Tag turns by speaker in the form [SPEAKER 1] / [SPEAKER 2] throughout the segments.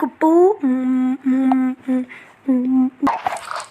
[SPEAKER 1] กุปู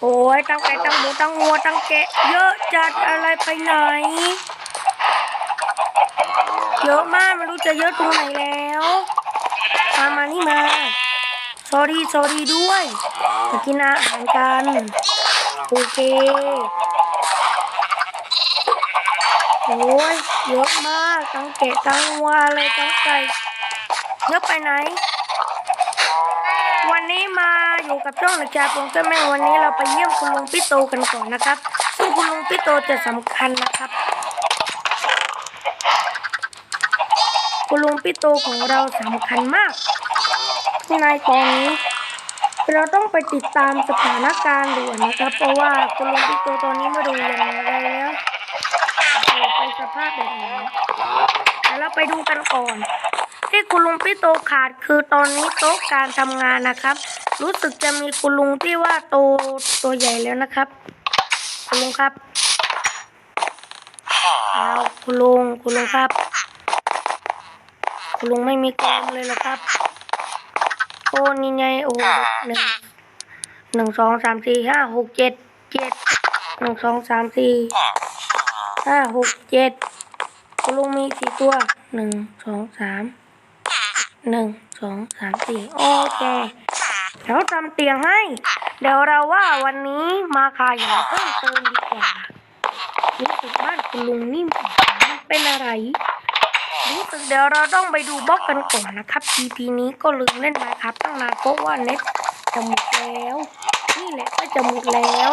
[SPEAKER 1] โอ้ยตั้งไก่ตั้งหมูตั้งงัวตั้งแกะ เยอะจัดอะไรไปไหน เยอะมากไม่รู้จะเยอะตรงไหนแล้วมามานี่มาสอรี่สอรี่ด้วยมากินอาหารกันโอเคโอ้ยเยอะมากตั้งแกะตั้งวัวอะไรตั้งไก่เยอะไปไหน วันนี้มาอยู่กับช่องหนักจาปงเจ้าแม่วันนี้เราไปเยี่ยมคุณลุงพี่โตกันก่อนนะครับ ซึ่งคุณลุงพี่โตจะสำคัญนะครับ คุณลุงพี่โตของเราสำคัญมากในตอนนี้ เราต้องไปติดตามสถานการณ์ด่วนนะครับ เพราะว่าคุณลุงพี่โตตอนนี้ไม่รู้อย่างไรแล้วไปสภาพแบบนี้เดี๋ยวเราไปดูกันก่อน ที่คุณลุงพี่โตขาดคือตอนนี้โต๊ะการทำงานนะครับ รู้สึกจะมีคุณลุงที่ว่าโตตัวใหญ่แล้วนะครับ คุณลุงครับเอาคุณลุงคุณลุงครับ คุณลุงไม่มีกลมเลยเหรอครับโอ้นี่ไงโอ้หนึ่งหนึ่งสองสามสี่ห้าหกเจ็ดเจ็ดหนึ่งสองสามสี่ห้าหกเจ็ดคุณลุงมีสี่ตัวหนึ่งสองสาม หนึ่งสองสามสี่โอเคเดี๋ยวทำเตียงให้ เดี๋ยวเราว่าวันนี้มาขายาเพิ่มเติมดีกว่ารู้สึกบ้านคุณลุงนี่มันเป็นอะไรรู้สึกเดี๋ยวเราต้องไปดูบล็อกกันก่อนนะครับ EP นี้ก็ลืมเล่นมาครับตั้งนานเพราะว่าเน็ตจะหมดแล้ว นี่แหละก็จะหมดแล้ว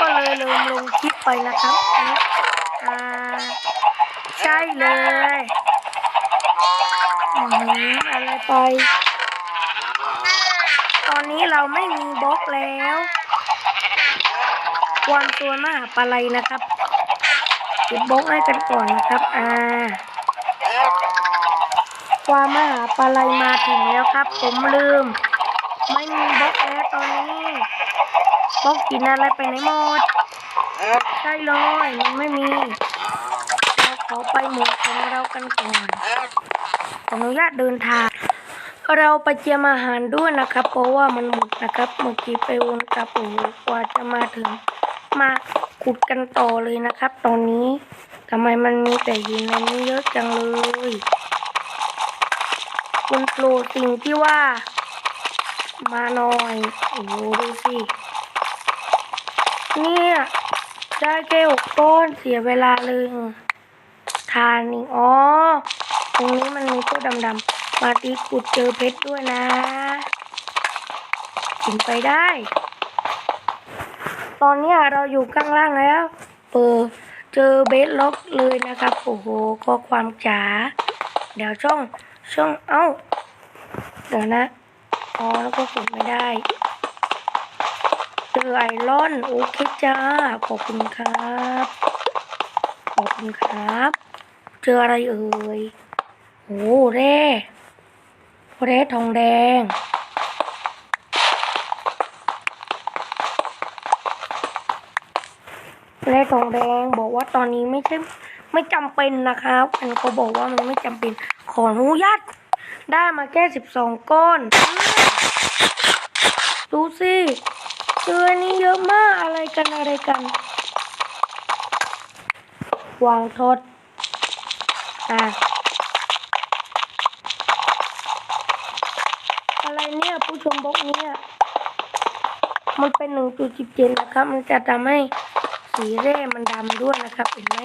[SPEAKER 1] ก็เลยลืมลงคลิปไปนะครับอ่าใช่เลย อะไรไป ตอนนี้เราไม่มีบล็อกแล้วความตัวมหาปลาไหลนะครับเก็บบล็อกให้กันก่อนนะครับ อ่า ความมหาปลาไหลมาถึงแล้วครับ ผมลืม ไม่มีบล็อกแล้วตอนนี้บล็อกกินอะไรไปไหนหมดใช่เลยมันไม่มี เราขอไปหมู่ของเรากันก่อน ขออนุญาตเดินทาง เราไปเจียมอาหารด้วยนะครับ เพราะว่ามันหมดนะครับเมื่อกี้ไปวนกลับโอ้กว่าจะมาถึง มาขุดกันต่อเลยนะครับ ตอนนี้ทำไมมันมีแต่หินในนี้เยอะจังเลยคุณโปรดสิ่งที่ว่า มาหน่อยโอ้โดูสิเนี่ยได้แค่หกต้นเสียเวลาเลยทานนี่อ๋อ ตรงนี้มันมีตัวดำๆมาตีขุดเจอเพชรด้วยนะกินไปได้ ตอนนี้เราอยู่ข้างล่างแล้ว เปิดเจอเบสล็อกเลยนะครับ โอ้โหข้อความจ๋า เดี๋ยวช่องช่องเอ้า เดี๋ยวนะอ๋อแล้วก็ขุดไม่ได้เจอไอรอนโอเคจ้า ขอบคุณครับ ขอบคุณครับ เจออะไรเอ่ย โอ้แร่แร่ทองแดงแร่ทองแดงบอกว่าตอนนี้ไม่ใช่ไม่จำเป็นนะครับ อันเขาบอกว่ามันไม่จำเป็น ขออนุญาตได้มาแค่สิบสองก้อน ดูสิเจออันนี้เยอะมากอะไรกันอะไรกัน วางทดอะ อะไรเนี่ย ผู้ชม บล็อกนี่ยมันเป็นหนึ่งจุดสิบเจ็ดนะครับ มันจะทำให้สีเร่มันดำด้วยนะครับ เห็นไหม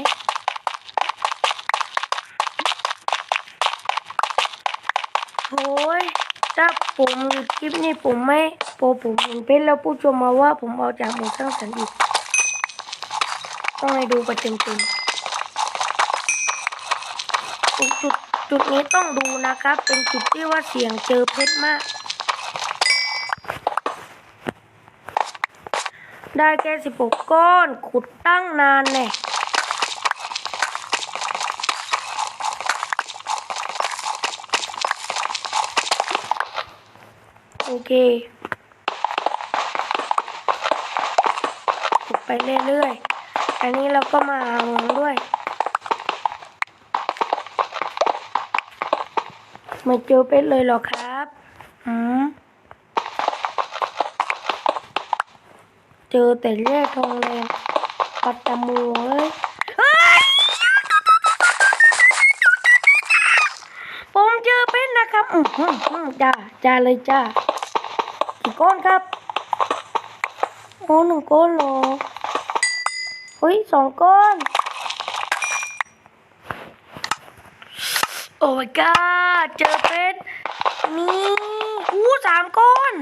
[SPEAKER 1] โอ้ยถ้าผมหยุดคลิปนี้ผมไม่พอผมเห็นเพชรแล้วผู้ชมมาว่าผมเอาจากหมูสร้างสรรค์อีก ต้องให้ดูไปเต็มๆจุดจุดจุดนี้ต้องดูนะครับ เป็นจุดที่ว่าเสียงเจอเพชรมาก ได้แค่สิบหกก้อน ขุดตั้งนานแน่โอเคขุดไปเรื่อยๆ อันนี้เราก็มาหาเมืองด้วยม่เจอเป็ดเลยหรอครับ อืม เจอแต่แร่ทองแดงปัดจมูเลยเฮ้ยผมเจอเพชรนะครับอืมอืมจ้าจ้าเลยจ้ากี่ก้อนครับโอ้หนึ่งก้อนหรอเฮ้ยสองก้อนโอ้ my god เจอเพชรนี่อู้สามก้อน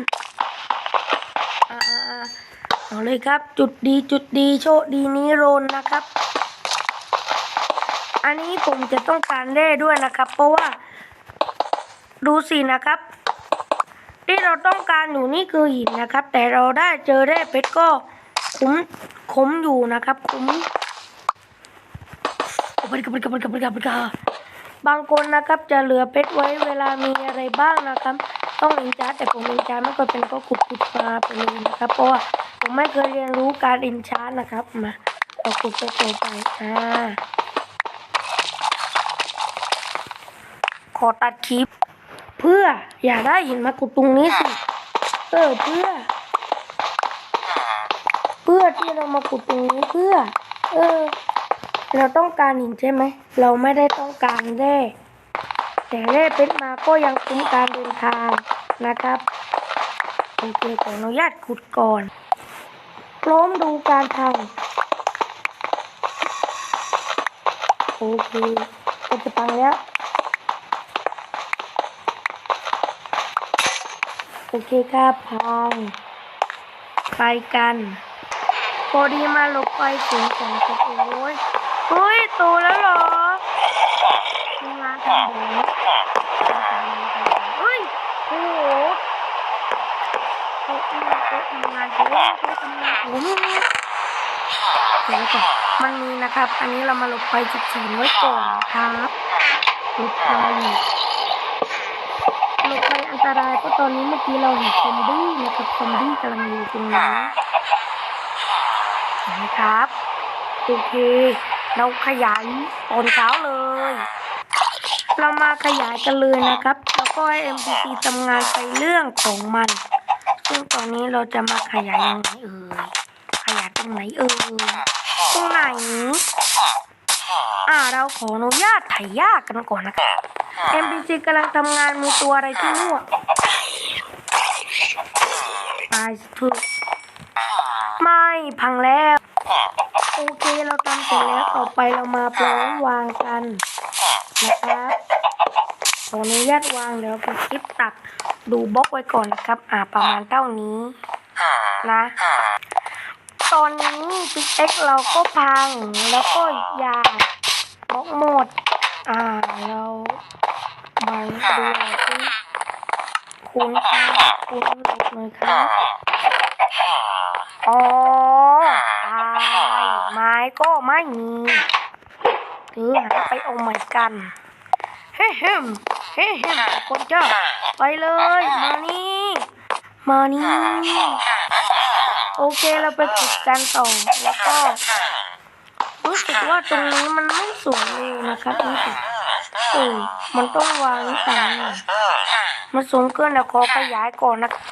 [SPEAKER 1] เอาเลยครับ จุดดีจุดดีโชคดีนี้โรนนะครับ อันนี้ผมจะต้องการแร่ด้วยนะครับ เพราะว่า ดูสินะครับ ที่เราต้องการอยู่นี่คือหินนะครับ แต่เราได้เจอแร่เพชรก็คุ้มคุ้มอยู่นะครับ คุ้มโอ้ยกระเบิกระเบิดกระเบิกระเบิดกระเบิดบางคนนะครับจะเหลือเพชรไว้เวลามีอะไรบ้างนะครับ ต้องอินชาแต่ผมอินชาร์จไม่ค่อยเป็นก็ขุดขุดมาไปเลยนะครับเพราะว่า ผมไม่เคยเรียนรู้การอินชาร์จนะครับ มาเราขุดไปต่อไปอ่าขอตัดคลิป เพื่ออย่าได้หินมาขุดตรงนี้สิ เออเพื่อ เพื่อที่เรามาขุดตรงนี้เพื่อ เออ เราต้องการหินใช่ไหม เราไม่ได้ต้องการแร่แต่แร่เป็นมาก็ยังคุ้มการเดินทางนะครับโอเคขออนุญาตขุดก่อน พร้อมดูการทำโอเคก็จะปังแล้วโอเคครับพังไปกันพอดีมาลบไปเสียงของครับโอ้ยเฮ้ยโตแล้วหรอมีมาทำแบบเฮ้ยโอ้โห โต๊ะทำงานโต๊ะทำงาทำงานผมเดี๋ยวก่อนมันมีนะครับ อันนี้เรามาหลบไปจุดสีไว้ก่อนครับหลบไปหลบไปอันตรายเพราะตอนนี้เมื่อกี้เราเห็นซอมบี้นะครับซอมบี้กำลังอยู่ตรงนี้นะครับโอเคเราขยายตอนเช้าเลย เรามาขยายกันเลยนะครับ แล้วก็ให้ MPC ทำงานไปเรื่องของมัน ซึ่งตอนนี้เราจะมาขยายยังไงเอ่ยขยายตรงไหนเอ่ยตรงไหน อ่าเราขออนุญาตไถ่ายยากกันก่อนนะครับ MPC กำลังทำงานมีตัวอะไรที่รั่วตายสิทุกไม่พังแล้ว โอเคเราทำเสร็จแล้วต่อไปเรามาพร้อมวางกันนะครับ ขออนุญาตวางเดี๋ยวเป็นคลิปตัดดูบล็อกไว้ก่อนนะครับ อ่าประมาณเท่านี้นะ ตอนนี้พิกเอ็กเราก็พังแล้วก็ยาบล็อกหมด อ่าเรามาดูหน่อยคูณครับคูณหกหน่อยครับอ๋อตายไม้ก็ไม่มีถือหาไปเอาใหม่กัน ฮ้เฮ้มเฮ้เฮ้มคนเจ้า ไปเลย มานี่มานี่โอเคเราไปขุดกันต่อแล้วก็รู้สึกว่าตรงนี้มันไม่สวยเลยนะครับรู้สึกเออมันต้องวางต่างหน่อยมันสูงเกินเดี๋ยวขอขยายก่อนนะครับ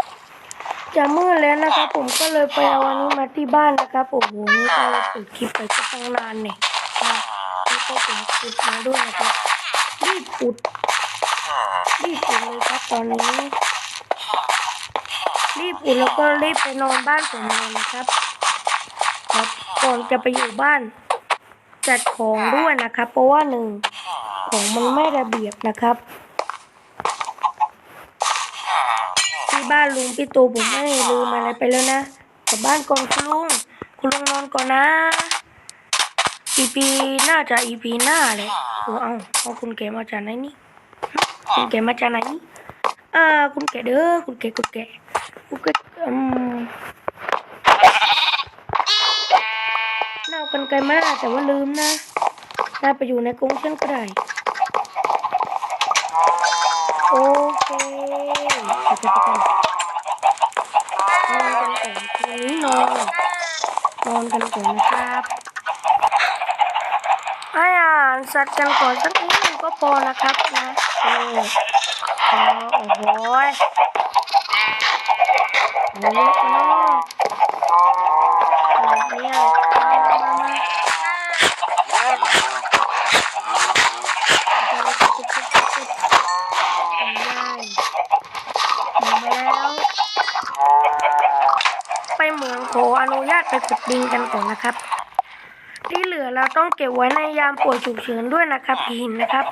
[SPEAKER 1] จะมืดแล้วนะครับผมก็เลยไปเอาอันนี้มาที่บ้านนะครับโอ้โหนี่ก็เลยเปิดคลิปไปก็ตั้งนานเนี่ยนะนี่ก็ผมขุดมาด้วยนะครับ รีบขุดรีบขุดเลยครับตอนนี้ รีบขุดแล้วก็รีบไปนอนบ้านผมเลยนะครับครับก่อนจะไปอยู่บ้าน จัดของด้วยนะครับ เพราะว่าหนึ่งของมันไม่ระเบียบนะครับที่บ้านลุงพี่ตูผมไม่ลืมอะไรไปแล้วนะกลับบ้านก่อนคุณลุงคุณลุงนอนก่อนนะ EP น่าจะ EP หน้าเลยโอ้เอาเอาคุณแกมาจากไหนนี่คุณแกมาจากไหนนี่อ่าคุณแกเด้อคุณแกคุณแกคุณแกอืมน่าเอากันไกลมากแต่ว่าลืมนะน่าไปอยู่ในกรงเช่นก็ได้โอเคไปกันไปกันนอนกันก่อนคืนนี้นอนนอนกันก่อนนะครับ อารสัตว์กันก่อนสักนิดนึงก็พอนะครับนะโอ้โหโอ้โหโอ้โหเนี่ยมามามาได้หนีมาแล้วไปเหมืองขออนุญาตไปขุดดินกันก่อนนะครับ ที่เหลือเราต้องเก็บไว้ในยามป่วยฉุกเฉินด้วยนะครับหินนะครับ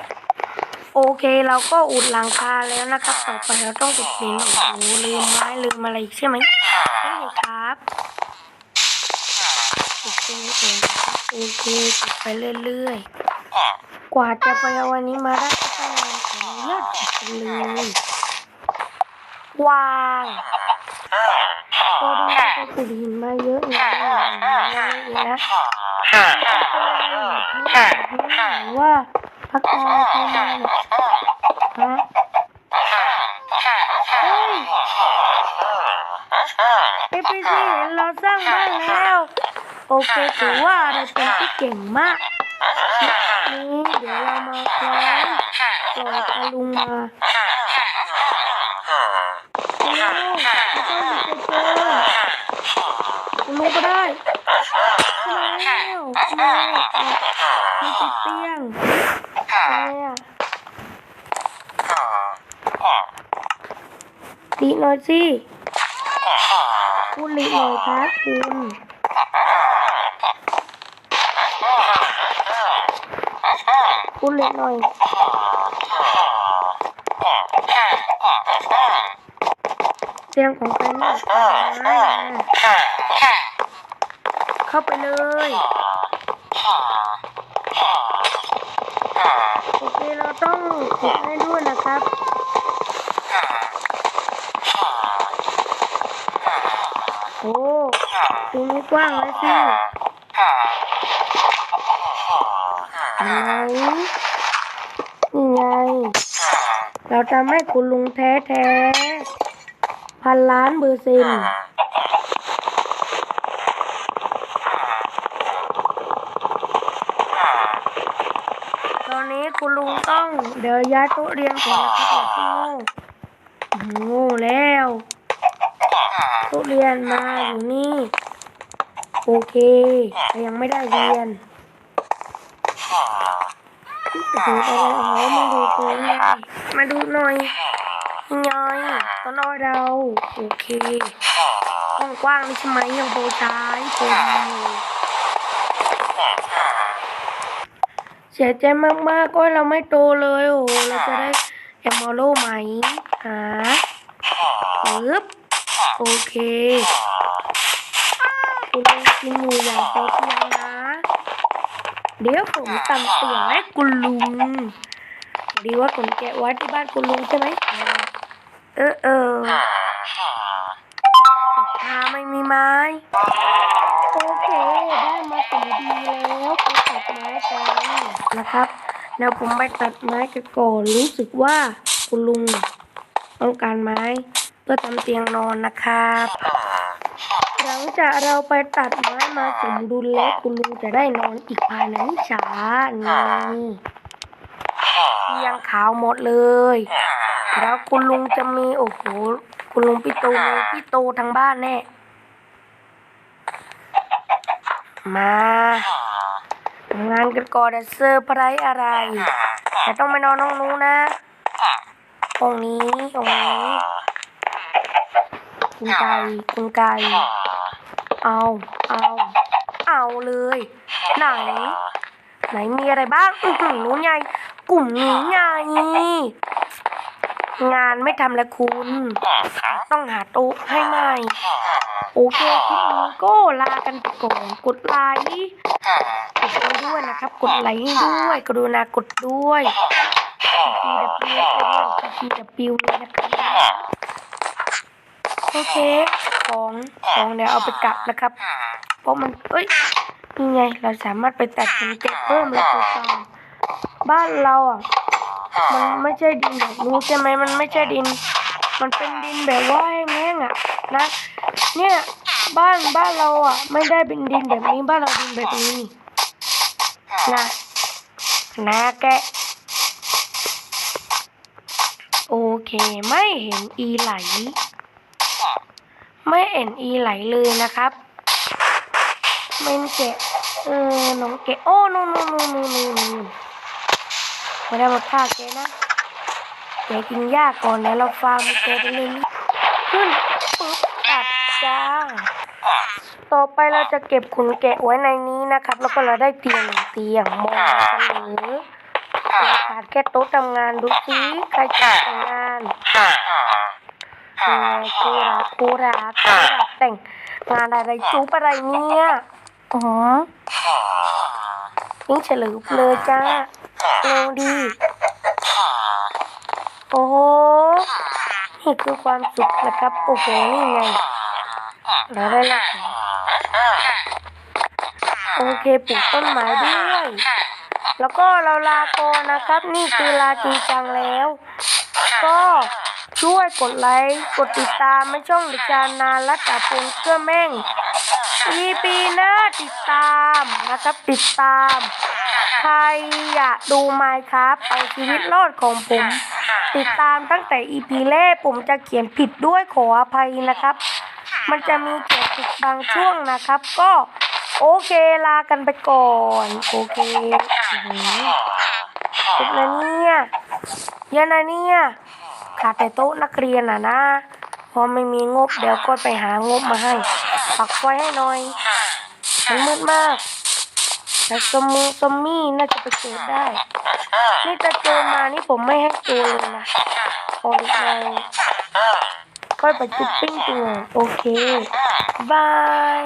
[SPEAKER 1] โอเคเราก็อุดหลังคาแล้วนะครับ ต่อไปเราต้องขุดดินโอ้โหลืมไม้ลืมอะไรอีกใช่ไหมใช่ครับโอเคโอเคขุดไปเรื่อยๆ กว่าจะไปเอาวันนี้มาได้ก็ต้องขออนุญาตขุดเลย วาง ก็ดูว่าจะขุดหินมาเยอะนะเยอะนะว่าพักกาทำไมฮะเฮ้ยเอพีซีเห็นเราสร้างบ้านแล้ว โอเคถือว่าเราเป็นที่เก่งมากนี่เดี๋ยวเรามาพร้อมปล่อยตาลุงมา โอ้ไม่ต้องมีใครเจอคุณลุงก็ได้แล้วมามีติดเตียงอะไรอะดีหน่อยสิคุณหลีหน่อยครับคุณคุณหลีหน่อย เตียงของใครเนี่เข้าไปเลยโอเคเราต้องขุดให้ด้วยนะครับโอ้ตีนี้กว้างเลยสิอะไรนี่ไง เราจะไม่คุณลุงแท้แท้ พันล้านเปอร์เซ็นต์ตอนนี้คุณลุงต้องเดี๋ยวย้ายโต๊ะเรียนก่อนนะครับอย่าเพิ่งโง่โง่แล้วโต๊ะเรียนมาอยู่นี่ โอเคแต่ยังไม่ได้เรียนโอ้โหอะไรอ๋อมาดูตัวหน่อยมาดูหน่อย ยอยต้นอ้อยเรา โอเคห้องกว้างใช่ไหมยังโบชายโบดีเสียใจมากๆก็เราไม่โตเลยโอ้เราจะได้แอมโมโลไหมหาปึ๊บโอเคคุณลุงกินอยู่อย่างพอเพียงนะ เดี๋ยวผมตำเตียงให้คุณลุงดีว่าผมแกะไว้ที่บ้านคุณลุงใช่ไหม เออเออถ้าไม่มีไม้ โอเค ได้มาสีดีแล้วไปตัดไม้กันนะครับ เดี๋ยวผมไปตัดไม้กันก่อนรู้สึกว่าคุณลุงต้องการไม้เพื่อทำเตียงนอนนะครับ หลังจากเราไปตัดไม้มาสมดุลแล้วคุณลุงจะได้นอนอีกภายในไม่ช้านี่เตียงขาวหมดเลย แล้วคุณลุงจะมีโอ้โหคุณลุงพี่โตพี่โตทางบ้านแน่ มาทำงานกันก่อนเซอร์ไพรส์อะไร แต่ต้องไปนอนห้องนู้นนะห้องนี้ห้องนี้คุณไก่คุณไก่เอาเอาเอาเลย ไหน ไหนมีอะไรบ้างหนู้นไงกลุ่มนี้ไง งานไม่ทำแล้วคุณ ต้องหาโต๊ะให้ใหม่ โอเคคลิปนี้ก็ลากันไปก่อนกดไลค์กดให้ด้วยนะครับ กดไลค์ให้ด้วย กรุณากดด้วย PW ด้วย PW เลยนะครับโอเคของของเดี๋ยวเอาไปกลับนะครับ เพราะมันเอ้ยนี่ไงเราสามารถไปตัดสินเจ็เพิ่มแล้วตัวฟาร์มบ้านเราอะ มันไม่ใช่ดินแบบนี้ใช่ไหมมันไม่ใช่ดิน มันเป็นดินแบบว่าแห้งๆอะนะ เนี่ยบ้านบ้านเราอะ ไม่ได้เป็นดินแบบนี้บ้านเราดินแบบนี้นะนะแกโอเคไม่เห็นอีไหล ไม่เอ็นอีไหลเลยนะครับไม่มีแกะเออน้องแกะโอ้นู่นนู่นนู่นนู่นนู่นนู่น ไม่ได้มาฆ่าแกนะแกกินหญ้าก่อนแล้วเราฟาร์มแกไปเลยขึ้นปึ๊บตัดจ้าต่อไปเราจะเก็บขนแกะไว้ในนี้นะครับ แล้วก็เราได้เตียงเตียงมองกันหรือเราขาดแค่โต๊ะทำงานดูซิใครจะแต่งานไงปูรักคู่รักคู่รักแต่งงานอะไรจูบอะไรเนี่ยอ๋อนี่เฉลิมเลยจ้า เร็วดีโอ้โห นี่คือความสุขนะครับ โอ้โห นี่ไงเราได้แล้วโอเคปลูกต้นไม้ด้วย แล้วก็เราลาก่อนนะครับ นี่คือลาจริงจังแล้ว ก็ ช่วยกดไลค์ กดติดตามไม่ช่องดิจานนานและจ่าปนเกื้อแม่ง EP หน้าติดตามนะครับติดตาม ใครอยากดูไมค์ครับเอาชีวิตรอดของผม ติดตามตั้งแต่ EP แรกผมจะเขียนผิดด้วยขออภัยนะครับ มันจะมีเขียนผิดบางช่วงนะครับ ก็โอเคลากันไปก่อน โอเคอื้อหือเจ็บนะเนี่ยเยอะนะเนี่ย ขาดแต่โต๊ะนักเรียนอะนะพอไม่มีงบเดี๋ยวก็ไปหางบมาให้ปักไฟให้หน่อยมันมืดมากแต่สมูสมมี่น่าจะไปเกิดได้ นี่จะโจรมานี่ผมไม่ให้โจรเลยนะโอ้ยเลยค่อยไปจุดปิ้งตัวโอเค บาย